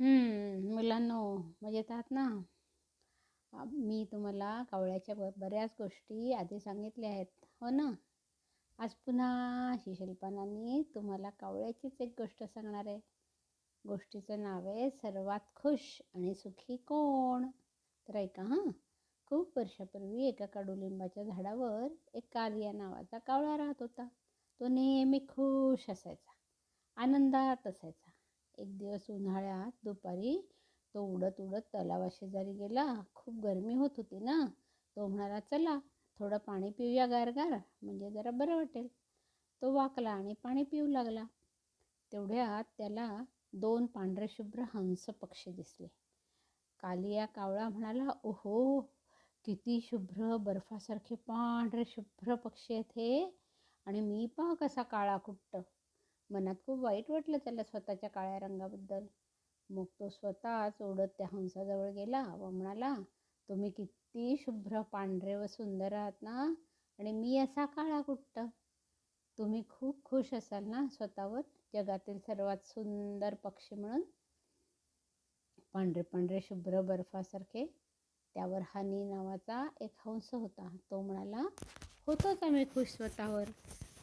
मुलांनो हो. मजेत आहात ना. मी तुम्हाला कावळ्याच्या ब बऱ्याच गोष्टी आधी सांगितल्या आहेत. हो ना? आज पुन्हा शिशिल्पानांनी तुम्हाला कावळ्याचीच एक गोष्ट सांगणार आहे. गोष्टीचं नाव आहे सर्वात खुश आणि सुखी कोण? तर ऐका हां. खूप वर्षापूर्वी एका कडुलिंबाच्या झाडावर एक कालिया नावाचा कावळा राहत होता. तो नेहमी खुश असायचा. आनंदात असायचा. एक दिवस उन्हाळ्यात दुपारी तो उडत उडत तलावाशेजारी गेला. खूप गरमी होत होती ना. तो म्हणाला चला थोडं पाणी पिऊया गारगार म्हणजे जरा बरं वाटेल. तो वाकला आणि पाणी पिऊ लागला. तेवढ्यात त्याला दोन पांढरे शुभ्र हंस पक्षी दिसले. कालिया कावळा म्हणाला ओहो किती शुभ्र बर्फासारखे पांढरे शुभ्र पक्षी आहेत हे. आणि मी पहा कसा काळा कुट्ट मनात खूप वाईट वाटलं त्याला स्वतःच्या काळ्या रंगाबद्दल. मग तो स्वतःच ओढत त्या हंसाजवळ गेला व म्हणाला तुम्ही किती शुभ्र पांढरे व सुंदर आहात ना? आणि मी असा काळा कुट्ट तुम्ही खूप खुश असाल ना स्वतःवर? जगातील सर्वात सुंदर पक्षी म्हणून? पांढरे पांढरे शुभ्र बर्फासारखे. त्यावर हनी नावाचा एक हंस होता. तो म्हणाला होतोच आम्ही खुश स्वतःवर.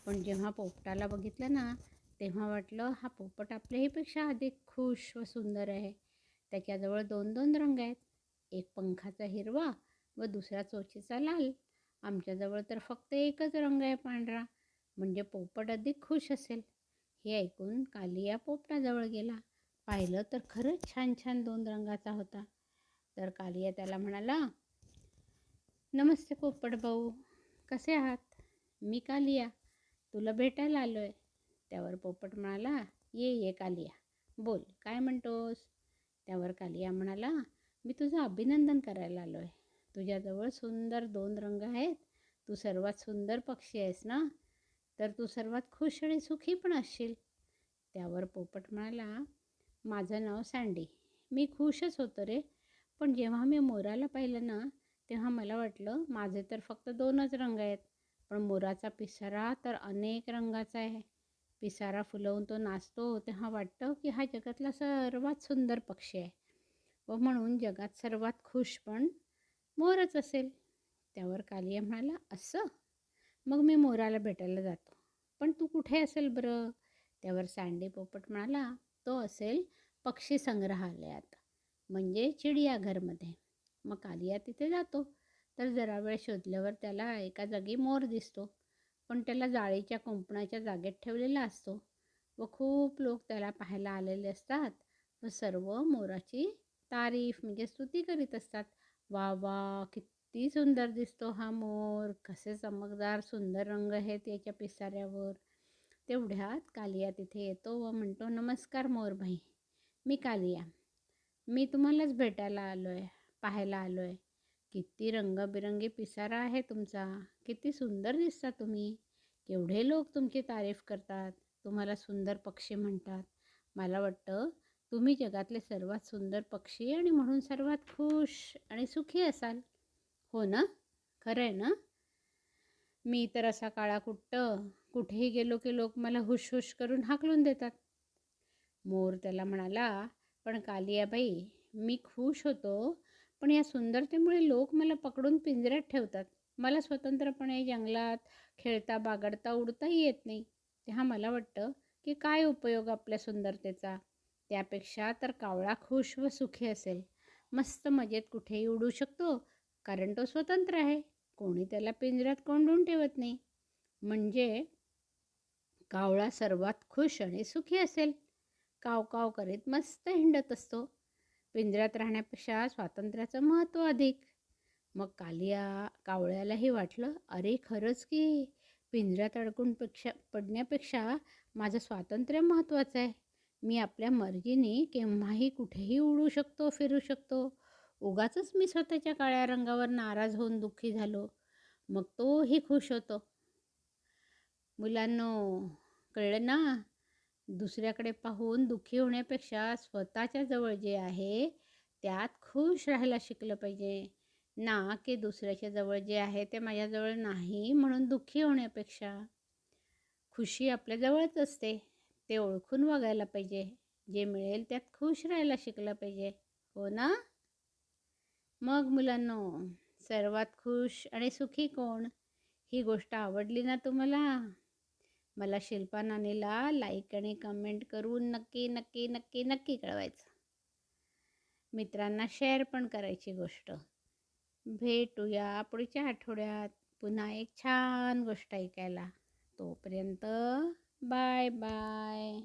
पण जेव्हा पोपटाला बघितलं ना तेव्हा वाटलं हा पोपट आपल्याहीपेक्षा अधिक खुश व सुंदर आहे. त्याच्याजवळ दोन दोन रंग आहेत. एक पंखाचा हिरवा व दुसरा चोचीचा लाल. आमच्याजवळ तर फक्त एकच रंग आहे पांढरा. म्हणजे पोपट अधिक खुश असेल. हे ऐकून कालिया पोपटाजवळ गेला. पाहिलं तर खरंच छान छान दोन रंगाचा होता. तर कालिया त्याला म्हणाला नमस्ते पोपट भाऊ. कसे आहात? मी कालिया. तुला भेटायला आलो आहे त्यावर पोपट म्हणाला ये ये कालिया. बोल काय म्हणतोस? त्यावर कालिया म्हणाला मी तुझं अभिनंदन करायला आलो आहे तुझ्याजवळ सुंदर दोन रंग आहेत. तू सर्वात सुंदर पक्षी आहेस ना? तर तू सर्वात खुश आणि सुखी पण असशील. त्यावर पोपट म्हणाला माझं नाव सँडी. मी खुशच होतो रे. पण जेव्हा मी मोराला पाहिलं ना तेव्हा मला वाटलं माझे तर फक्त दोनच रंग आहेत. पण मोराचा पिसारा तर अनेक रंगाचा आहे. पिसारा फुलवून तो नाचतो तेव्हा वाटतं की हा जगातला सर्वात सुंदर पक्षी आहे. व म्हणून जगात सर्वात खुश पण मोरच असेल. त्यावर कालिया म्हणाला असं? मग मी मोराला भेटायला जातो. पण तू कुठे असेल बरं? त्यावर सँडी पोपट म्हणाला तो असेल पक्षी संग्रहालयात म्हणजे चिडियाघरमध्ये मग कालिया तिथे जातो. तर जरा वेळ शोधल्यावर त्याला एका जागी मोर दिसतो. पण त्याला जाळीच्या कुंपणाच्या जागेत ठेवलेला असतो. व खूप लोक त्याला पाहायला आलेले असतात. व सर्व मोराची तारीफ म्हणजे स्तुती करीत असतात. वा वा किती सुंदर दिसतो हा मोर. कसे चमकदार सुंदर रंग आहेत याच्या पिसाऱ्यावर. तेवढ्यात कालिया तिथे येतो व म्हणतो नमस्कार मोरभाई मी कालिया. मी तुम्हालाच भेटायला आलो आहे पाहायला आलो आहे किती रंगबिरंगी पिसारा आहे तुमचा. किती सुंदर दिसता तुम्ही. केवढे लोक तुमची तारीफ करतात. तुम्हाला सुंदर पक्षी म्हणतात. मला वाटतं तुम्ही जगातले सर्वात सुंदर पक्षी आणि म्हणून सर्वात खुश आणि सुखी असाल. हो ना? खरं आहे ना? मी तर असा काळा कुट्ट. कुठेही गेलो की लोक मला हुश हुश करून हाकलून देतात. मोर त्याला म्हणाला पण कालियाबाई मी खुश होतो. पण या सुंदरतेमुळे लोक मला पकडून पिंजऱ्यात ठेवतात. मला स्वतंत्रपणे जंगलात खेळता बागडता उडताही येत नाही. तेव्हा मला वाटतं की काय उपयोग आपल्या सुंदरतेचा? त्यापेक्षा तर कावळा खुश व सुखी असेल. मस्त मजेत कुठेही उडू शकतो कारण तो स्वतंत्र आहे. कोणी त्याला पिंजऱ्यात कोंडून ठेवत नाही. म्हणजे कावळा सर्वात खुश आणि सुखी असेल. काव काव करीत मस्त हिंडत असतो. पिंजऱ्यात राहण्यापेक्षा स्वातंत्र्याचं महत्त्व अधिक. मग कालिया कावळ्यालाही वाटलं अरे खरंच की पिंजऱ्यात अडकूनपेक्षा पडण्यापेक्षा माझं स्वातंत्र्य महत्त्वाचं आहे. मी आपल्या मर्जीने केव्हाही कुठेही उडू शकतो फिरू शकतो. उगाच मी स्वतःच्या काळ्या रंगावर नाराज होऊन दुःखी झालो. मग तोही खुश होतो. मुलांनो कळलं ना? दुसऱ्याकडे पाहून दुःखी होण्यापेक्षा स्वतःच्या जवळ जे आहे त्यात खुश राहायला शिकलं पाहिजे. ना की दुसऱ्याच्या जवळ जे आहे ते माझ्याजवळ नाही म्हणून दुःखी होण्यापेक्षा. खुशी आपल्याजवळच असते ते ओळखून वागायला पाहिजे. जे मिळेल त्यात खुश राहायला शिकलं पाहिजे. हो ना? मग मुलांनो सर्वात खुश आणि सुखी कोण? ही गोष्ट आवडली ना तुम्हाला? मला शिल्पा नानेला लाईक आणि कमेंट करून नक्की नक्की नक्की नक्की कळवायचं. मित्रांना शेअर पण करायची गोष्ट. भेटूया पुढच्या आठवड्यात. पुन्हा एक छान गोष्ट ऐकायला. तोपर्यंत बाय बाय